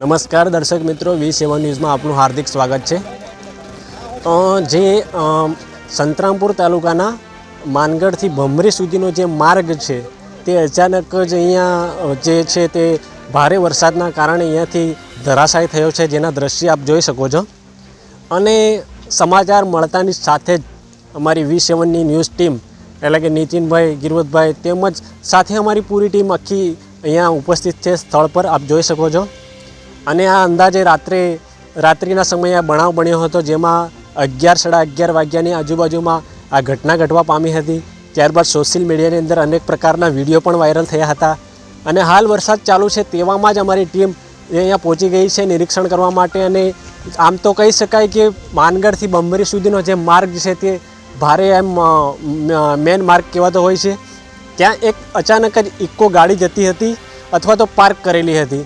નમસ્કાર દર્શક મિત્રો, વી સેવન ન્યૂઝમાં આપનું હાર્દિક સ્વાગત છે. જે સંતરામપુર તાલુકાના માનગઢથી ભમરી સુધીનો જે માર્ગ છે, તે અચાનક જ અહીંયા જે છે તે ભારે વરસાદના કારણે અહીંયાથી ધરાશાય થયો છે, જેના દ્રશ્ય આપ જોઈ શકો છો. અને સમાચાર મળતાની સાથે જ અમારી વી સેવનની ન્યૂઝ ટીમ, એટલે કે નીતિનભાઈ, ગિરવતભાઈ તેમજ સાથે અમારી પૂરી ટીમ આખી અહીંયા ઉપસ્થિત છે, સ્થળ પર આપ જોઈ શકો છો. અને આ અંદાજે રાત્રે, રાત્રિના સમયે આ બનાવ બન્યો હતો જેમાં અગિયાર સાડા અગિયાર વાગ્યાની આજુબાજુમાં આ ઘટના ઘટવા પામી હતી. ત્યારબાદ સોશિયલ મીડિયાની અંદર અનેક પ્રકારના વીડિયો પણ વાયરલ થયા હતા. અને હાલ વરસાદ ચાલુ છે તેવામાં જ અમારી ટીમ અહીંયા પહોંચી ગઈ છે નિરીક્ષણ કરવા માટે અને આમ તો કહી શકાય કે માનગઢથી બંબરી સુધીનો જે માર્ગ છે તે ભારે એમ મેન માર્ગ કહેવાતો હોય છે. ત્યાં એક અચાનક જ ઇકો ગાડી જતી હતી અથવા તો પાર્ક કરેલી હતી.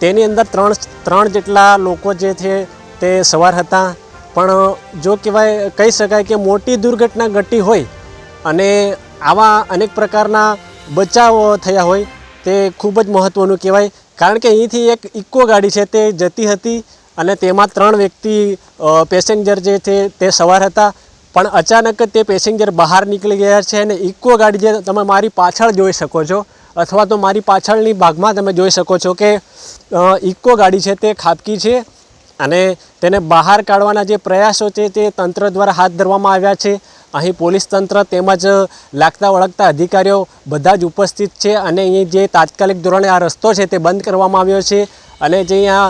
તેની અંદર ત્રણ ત્રણ જેટલા લોકો જે છે તે સવાર હતા. પણ જો કહેવાય, કહી શકાય કે મોટી દુર્ઘટના ઘટી હોય અને આવા અનેક પ્રકારના બચાવો થયા હોય, તે ખૂબ જ મહત્ત્વનું કહેવાય. કારણ કે અહીંથી એક ઇકો ગાડી છે તે જતી હતી અને તેમાં ત્રણ વ્યક્તિ પેસેન્જર જે છે તે સવાર હતા. પણ અચાનક તે પેસેન્જર બહાર નીકળી ગયા છે અને ઇકો ગાડી જે તમે મારી પાછળ જોઈ શકો છો અથવા તો મારી પાછળની ભાગમાં તમે જોઈ શકો છો કે ઇકો ગાડી છે તે ખાબકી છે અને તેને બહાર કાઢવાના જે પ્રયાસો છે તે તંત્ર દ્વારા હાથ ધરવામાં આવ્યા છે. અહીં પોલીસ તંત્ર તેમજ લાગતા વળગતા અધિકારીઓ બધા જ ઉપસ્થિત છે અને અહીં જે તાત્કાલિક ધોરણે આ રસ્તો છે તે બંધ કરવામાં આવ્યો છે અને જે અહીંયા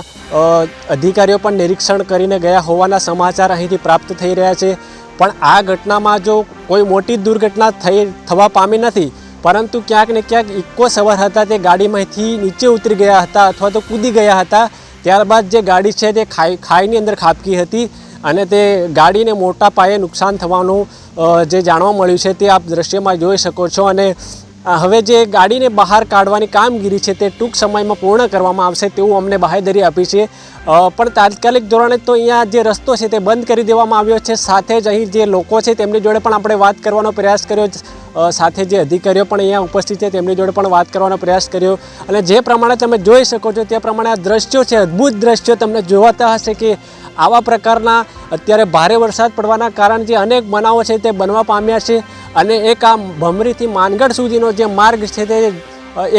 અધિકારીઓ પણ નિરીક્ષણ કરીને ગયા હોવાના સમાચાર અહીંથી પ્રાપ્ત થઈ રહ્યા છે. પણ આ ઘટનામાં જો કોઈ મોટી દુર્ઘટના થઈ, થવા પામી નથી પરંતુ ક્યાંક ને ક્યાંક ઇક્કો સવાર હતા, તે ગાડીમાંથી નીચે ઉતરી ગયા હતા અથવા તો કૂદી ગયા હતા. ત્યારબાદ જે ગાડી છે તે ખાઈ, ખાઈની અંદર ખાબકી હતી અને તે ગાડીને મોટા પાયે નુકસાન થવાનું જે જાણવા મળ્યું છે તે આપ દ્રશ્યમાં જોઈ શકો છો. અને હવે જે ગાડીને બહાર કાઢવાની કામગીરી છે તે ટૂંક સમયમાં પૂર્ણ કરવામાં આવશે તેવું અમને બાહેધરી આપી છે. પણ તાત્કાલિક ધોરણે તો અહીંયા જે રસ્તો છે તે બંધ કરી દેવામાં આવ્યો છે. સાથે જ અહીં જે લોકો છે તેમની જોડે પણ આપણે વાત કરવાનો પ્રયાસ કર્યો સાથે જે અધિકારીઓ પણ અહીંયા ઉપસ્થિત છે તેમની જોડે પણ વાત કરવાનો પ્રયાસ કર્યો. અને જે પ્રમાણે તમે જોઈ શકો છો તે પ્રમાણે આ દ્રશ્યો છે, અદ્ભુત દ્રશ્યો તમને જોવાતા હશે કે આવા પ્રકારના અત્યારે ભારે વરસાદ પડવાના કારણે જે અનેક બનાવો છે તે બનવા પામ્યા છે. અને એક આ ભમરીથી માનગઢ સુધીનો જે માર્ગ છે તે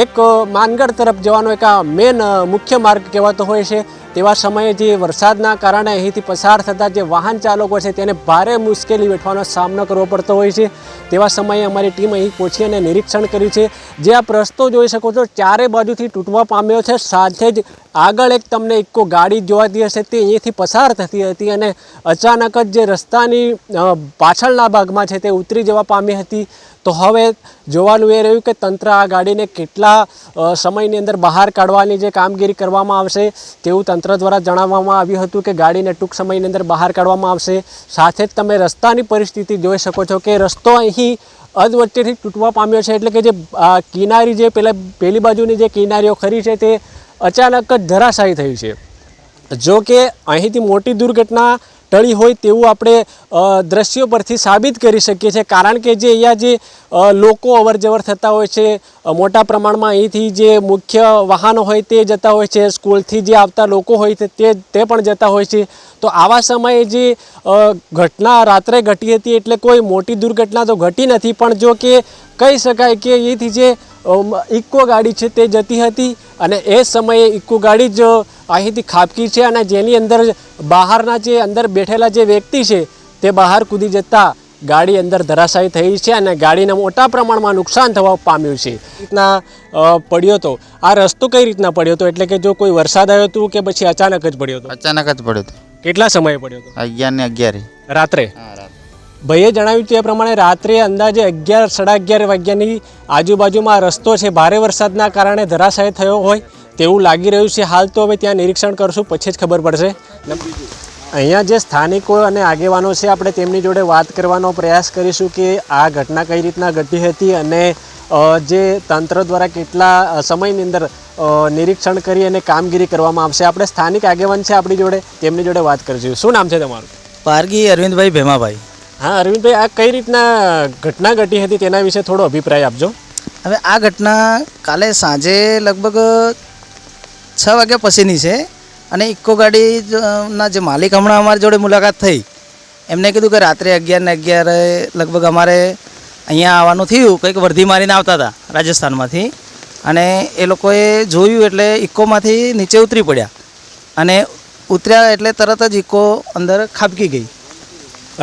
એક માનગઢ તરફ જવાનો એક આ મેન મુખ્ય માર્ગ કહેવાતો હોય છે. તેવા સમયે જે વરસાદના કારણે અહીંથી પસાર થતા જે વાહન ચાલકો છે તેને ભારે મુશ્કેલી વેઠવાનો સામનો કરવો પડતો હોય છે. તેવા સમયે અમારી ટીમ અહીં પહોંચી અને નિરીક્ષણ કર્યું છે. જે આપ રસ્તો જોઈ શકો છો, ચારે બાજુથી તૂટવા પામ્યો છે. સાથે જ આગળ એક તમને ઇકો ગાડી જોવાતી હશે. તે અહીંથી પસાર થતી હતી અને અચાનક જ જે રસ્તાની પાછળના ભાગમાં છે તે ઉતરી જવા પામી હતી. તો હવે જોવાનું એ રહ્યું કે તંત્ર આ ગાડીને કેટલા સમયની અંદર બહાર કાઢવાની જે કામગીરી કરવામાં આવશે તેવું તંત્ર દ્વારા જણાવવામાં આવ્યું હતું કે ગાડીને ટૂંક સમયની અંદર બહાર કાઢવામાં આવશે. સાથે જ તમે રસ્તાની પરિસ્થિતિ જોઈ શકો છો કે રસ્તો અહીં અધવચ્ચેથી તૂટવા પામ્યો છે એટલે કે જે કિનારી જે પેલા, પેલી બાજુની જે કિનારીઓ ખરી છે તે અચાનક જ ધરાશાયી થઈ છે. જો કે અહીંથી મોટી દુર્ઘટના ટળી હોય તેવું આપણે દ્રશ્યો પરથી સાબિત કરી શકીએ છીએ. કારણ કે જે અહીંયા જે લોકો અવરજવર થતા હોય છે મોટા પ્રમાણમાં અહીંથી જે મુખ્ય વાહનો હોય તે જતા હોય છે, સ્કૂલથી જે આવતા લોકો હોય તે તે પણ જતા હોય છે. તો આવા સમયે જે ઘટના રાત્રે ઘટી હતી એટલે કોઈ મોટી દુર્ઘટના તો ઘટી નથી, પણ જો કે કહી શકાય કે અહીંથી જે ઇકો ગાડી છે તે જતી હતી અને એ સમયે ઇકો ગાડી જ અહીંથી ખાબકી છે અને જેની અંદર બહારના જે અંદર બેઠેલા જે વ્યક્તિ છે તે બહાર કૂદી જતા ગાડી અંદર ધરાશાયી થઈ છે અને ગાડીને મોટા પ્રમાણમાં નુકસાન થવા પામ્યું છે. રીતના પડ્યો હતો આ રસ્તો કઈ રીતના પડ્યો હતો એટલે કે જો કોઈ વરસાદ આવ્યો હતો કે પછી અચાનક જ પડ્યો હતો અચાનક જ પડ્યો હતો કેટલા સમયે પડ્યો હતો અગિયાર. ને અગિયાર રાત્રે. ભાઈએ જણાવ્યું તે પ્રમાણે રાત્રે અંદાજે અગિયાર સાડા અગિયાર વાગ્યાની આજુબાજુમાં રસ્તો છે. ભારે વરસાદના કારણે ધરાશાય થયો હોય. તેવું લાગી રહ્યું છે હાલ તો હવે ત્યાં નિરીક્ષણ કરશું પછી જ ખબર પડશે. અહીંયા જે સ્થાનિકો અને આગેવાનો છે આપણે તેમની જોડે વાત કરવાનો પ્રયાસ કરીશું કે આ ઘટના કઈ રીતના ઘટી હતી અને જે તંત્ર દ્વારા કેટલા સમયની અંદર નિરીક્ષણ કરી અને કામગીરી કરવામાં આવશે. આપણે સ્થાનિક આગેવાન છે આપણી જોડે તેમની જોડે વાત કરીશું. શું નામ છે તમારું? પારગી અરવિંદભાઈ ભેમાભાઈ. હા અરવિંદભાઈ આ કઈ રીતના ઘટના ઘટી હતી તેના વિશે થોડો અભિપ્રાય આપજો. હવે આ ઘટના કાલે સાંજે લગભગ છ વાગ્યા પછીની છે અને ઇકો ગાડીના જે માલિક હમણાં અમારી જોડે મુલાકાત થઈ એમને કીધું કે રાત્રે અગિયાર ને અગિયારે લગભગ અમારે અહીંયા આવવાનું થયું કંઈક વર્ધી મારીને આવતા હતા રાજસ્થાનમાંથી. અને એ લોકોએ જોયું એટલે ઇકોમાંથી નીચે ઉતરી પડ્યા. અને ઉતર્યા એટલે તરત જ ઇકો અંદર ખાબકી ગઈ.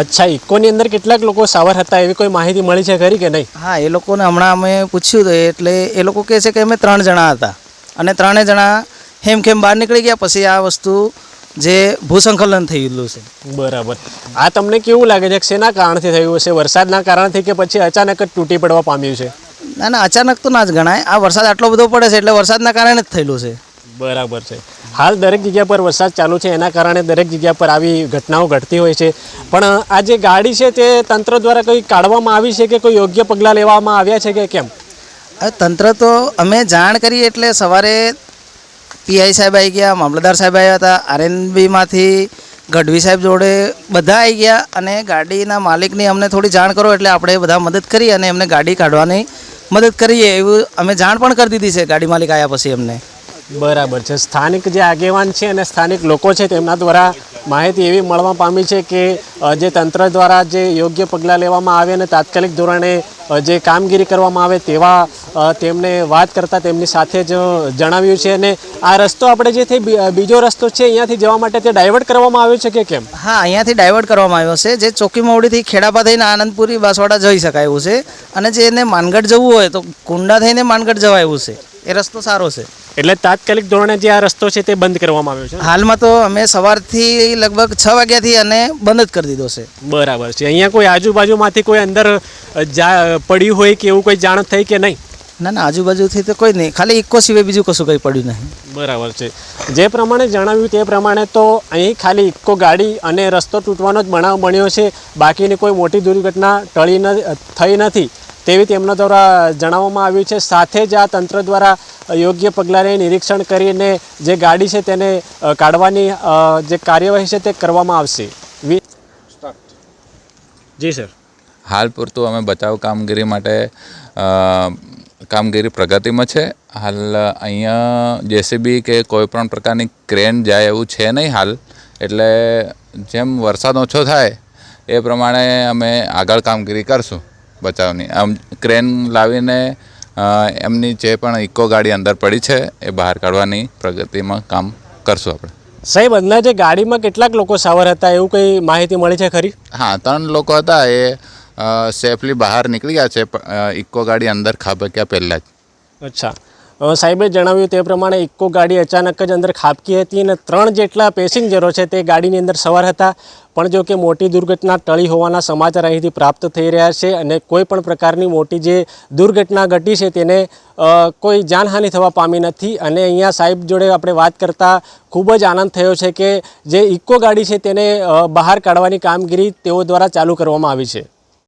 અચ્છા ઇકોની અંદર કેટલાક લોકો સાવર હતા એવી કોઈ માહિતી મળી છે ખરી કે નહીં? હા એ લોકોને હમણાં અમે પૂછ્યું તો એટલે એ લોકો કહે છે કે અમે ત્રણ જણા હતા. અને ત્રણે જણા હેમખેમ બહાર નીકળી ગયા પછી આ વસ્તુ જે ભૂસંકલન થઈ ગયેલું છે. બરાબર. આ તમને કેવું લાગે છે કે શેના કારણથી થયું હશે? વરસાદના કારણથી કે પછી અચાનક જ તૂટી પડવા પામ્યું છે? ના ના અચાનક તો ના જ ગણાય. આ વરસાદ આટલો બધો પડે છે એટલે વરસાદના કારણે જ થયેલું છે. બરાબર છે. હાલ દરેક જગ્યા પર વરસાદ ચાલુ છે એના કારણે દરેક જગ્યા પર આવી ઘટનાઓ ઘટતી હોય છે. પણ આ જે ગાડી છે તે તંત્ર દ્વારા કોઈ કાઢવામાં આવી છે કે કોઈ યોગ્ય પગલાં લેવામાં આવ્યા છે કે કેમ? તંત્ર તો અમે જાણ કરીએ એટલે સવારે પીઆઈ સાહેબ આવી ગયા, મામલતદાર સાહેબ આવ્યા હતા, આરએનબીમાંથી ગઢવી સાહેબ જોડે બધા આવી ગયા અને ગાડીના માલિકની અમને થોડી જાણ કરો એટલે આપણે બધા મદદ કરી અને એમને ગાડી કાઢવાની મદદ કરીએ એવું અમે જાણ પણ કરી દીધી છે, ગાડી માલિક આવ્યા પછી એમને. બરાબર છે. સ્થાનિક જે આગેવાન છે અને સ્થાનિક લોકો છે તેમના દ્વારા માહિતી એવી મળવા પામી છે કે જે તંત્ર દ્વારા જે યોગ્ય પગલાં લેવામાં આવે અને તાત્કાલિક ધોરણે જે કામગીરી કરવામાં આવે તેવા તેમને વાત કરતાં તેમની સાથે જ જણાવ્યું છે અને આ રસ્તો આપણે જે થઈ બીજો રસ્તો છે, અહીંયાથી જવા માટે તે ડાયવર્ટ કરવામાં આવ્યો છે કે કેમ? હા, અહીંયાથી ડાયવર્ટ કરવામાં આવ્યો છે. જે ચોકી મોવડીથી ખેડાપા થઈને આનંદપુરી બાસવાડા જઈ શકાય એવું છે. અને જે એને માનગઢ જવું હોય તો કુંડા થઈને માનગઢ જવાય એવું છે. એ રસ્તો સારો છે. એટલે તાત્કાલિક ધોરણે જે આ રસ્તો છે તે બંધ કરવામાં આવ્યો છે? હાલમાં તો અમે સવારથી લગભગ છ વાગ્યાથી અને બંધ જ કરી દીધો છે. બરાબર છે. અહીંયા કોઈ આજુબાજુમાંથી કોઈ અંદર જા પડ્યું હોય કે એવું કોઈ જાણ થઈ કે નહીં? ના ના આજુબાજુથી તો કોઈ નહીં. ખાલી ઇકો સિવાય બીજું કશું કંઈ પડ્યું નહીં. બરાબર છે. જે પ્રમાણે જણાવ્યું તે પ્રમાણે તો અહીં ખાલી ઇકો ગાડી અને રસ્તો તૂટવાનો જ બનાવ બન્યો છે. બાકીની કોઈ મોટી દુર્ઘટના ટળી ન થઈ નથી. તેવી તેમના દ્વારા જણાવવામાં આવ્યું છે. સાથે જ આ તંત્ર દ્વારા યોગ્ય પગલાંને નિરીક્ષણ કરીને જે ગાડી છે તેને કાઢવાની જે કાર્યવાહી છે તે કરવામાં આવશે. જી સર. હાલ પૂરતું અમે બચાવ કામગીરી માટે કામગીરી પ્રગતિમાં છે. હાલ અહીંયા જેસીબી કે કોઈ પણ પ્રકારની ક્રેન જાય એવું છે નહીં હાલ. એટલે જેમ વરસાદ ઓછો થાય એ પ્રમાણે અમે આગળ કામગીરી કરશું. બચાવની. આમ ક્રેન લાવીને એમની જે પણ ઇકો ગાડી અંદર પડી છે એ બહાર કાઢવાની પ્રગતિમાં કામ કરશું આપણે. સાહેબ અંદાજે ગાડીમાં કેટલાક લોકો સાવર હતા એવું કંઈ માહિતી મળી છે ખરી? હા ત્રણ લોકો હતા એ સેફલી બહાર નીકળી ગયા છે ઇકો ગાડી અંદર ખાબક્યા પહેલાં જ. અચ્છા. સાહેબે જણાવ્યું તે પ્રમાણે ઇક્કો ગાડી અચાનક જ અંદર ખાબકી હતી અને ત્રણ જેટલા પેસેન્જરો છે તે ગાડીની અંદર સવાર હતા. પણ જો કે મોટી દુર્ઘટના ટળી હોવાના સમાચાર અહીંથી પ્રાપ્ત થઈ રહ્યા છે અને કોઈ પણ પ્રકારની મોટી જે દુર્ઘટના ઘટી છે તેને કોઈ જાનહાનિ થવા પામી નથી. અને અહીંયા સાહેબ જોડે આપણે વાત કરતાં ખૂબ જ આનંદ થયો છે કે જે ઇક્કો ગાડી છે તેને બહાર કાઢવાની કામગીરી તેઓ દ્વારા ચાલુ કરવામાં આવી છે.